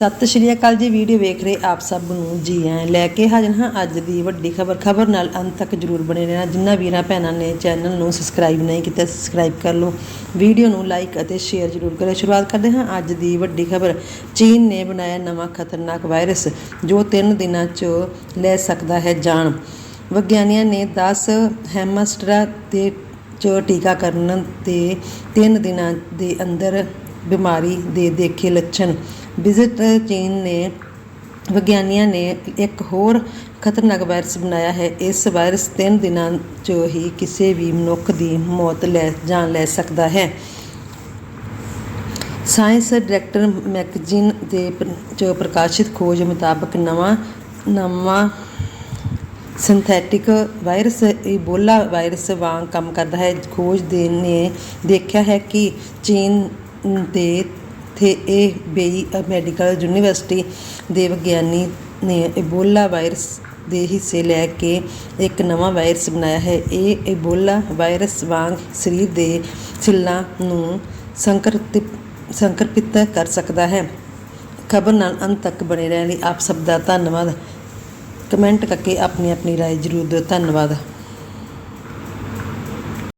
ਸਤਿ ਸ਼੍ਰੀ ਅਕਾਲ ਜੀ, ਵੀਡੀਓ ਵੇਖ ਰਹੇ ਆਪ ਸਭ ਨੂੰ। ਜੀ ਆਇਆਂ ਲੈ ਕੇ ਹਾਜ਼ਰ ਹਾਂ ਅੱਜ ਦੀ ਵੱਡੀ ਖਬਰ। ਖਬਰ ਨਾਲ ਅੰਤ ਤੱਕ ਜਰੂਰ ਬਣੇ ਰਹਿਣਾ। ਜਿਨ੍ਹਾਂ ਵੀਰਾਂ ਭੈਣਾਂ ਨੇ ਚੈਨਲ ਨੂੰ ਸਬਸਕ੍ਰਾਈਬ ਨਹੀਂ ਕੀਤਾ, ਸਬਸਕ੍ਰਾਈਬ ਕਰ ਲਓ। ਵੀਡੀਓ ਨੂੰ ਲਾਈਕ ਅਤੇ ਸ਼ੇਅਰ ਜਰੂਰ ਕਰਿਓ। ਸ਼ੁਰੂਆਤ ਕਰਦੇ ਹਾਂ ਅੱਜ ਦੀ ਵੱਡੀ ਖਬਰ। ਚੀਨ ਨੇ ਬਣਾਇਆ ਨਵਾਂ ਖਤਰਨਾਕ ਵਾਇਰਸ, ਜੋ 3 ਦਿਨਾਂ 'ਚ ਲੈ ਸਕਦਾ ਹੈ ਜਾਨ। ਵਿਗਿਆਨੀਆਂ ਨੇ 10 ਹੈਮਸਟਰਾ ਤੇ ਚ ਟੀਕਾਕਰਨ ਤੇ 3 ਦਿਨਾਂ ਦੇ ਅੰਦਰ ਬਿਮਾਰੀ ਦੇ ਦੇਖੇ ਲੱਛਣ। ਵਿਜ਼ਿਟ ਚੀਨ ਨੇ, ਵਿਗਿਆਨੀਆਂ ਨੇ ਇੱਕ ਹੋਰ ਖਤਰਨਾਕ ਵਾਇਰਸ ਬਣਾਇਆ ਹੈ। ਇਸ ਵਾਇਰਸ 3 ਦਿਨਾਂ 'ਚ ਹੀ ਕਿਸੇ ਵੀ ਮਨੁੱਖ ਦੀ ਮੌਤ ਲੈ, ਜਾਨ ਲੈ ਸਕਦਾ ਹੈ। ਸਾਇੰਸ ਡਾਇਰੈਕਟਰ ਮੈਗਜ਼ੀਨ ਦੇ ਪ- ਪ੍ਰਕਾਸ਼ਿਤ ਖੋਜ ਮੁਤਾਬਕ ਨਵਾਂ ਨਵਾਂ ਸਿੰਥੈਟਿਕ ਵਾਇਰਸ ਇਬੋਲਾ ਵਾਇਰਸ ਵਾਂਗ ਕੰਮ ਕਰਦਾ ਹੈ। ਖੋਜ ਦੇ ਨੇ, ਦੇਖਿਆ ਹੈ ਕਿ ਚੀਨ ਦੇ ਥੇ ਇਹ ਬੇਈ ਮੈਡੀਕਲ ਯੂਨੀਵਰਸਿਟੀ ਦੇ ਵਿਗਿਆਨੀ ਨੇ ਇਬੋਲਾ ਵਾਇਰਸ ਦੇ ਹਿੱਸੇ ਲੈ ਕੇ ਇੱਕ ਨਵਾਂ ਵਾਇਰਸ ਬਣਾਇਆ ਹੈ ਇਹ ਇਬੋਲਾ ਵਾਇਰਸ ਵਾਂਗ ਸਰੀਰ ਦੇ ਸੈੱਲਾਂ ਨੂੰ ਸੰਕਰਪਿਤ ਸੰਕਰਪਿਤ ਕਰ ਸਕਦਾ ਹੈ ਖਬਰ ਨਾਲ ਅੰਤ ਤੱਕ ਬਣੇ ਰਹਿਣ ਲਈ ਆਪ ਸਭ ਦਾ ਧੰਨਵਾਦ ਕਮੈਂਟ ਕਰਕੇ ਆਪਣੀ ਆਪਣੀ رائے ਜ਼ਰੂਰ ਦਿਓ ਧੰਨਵਾਦ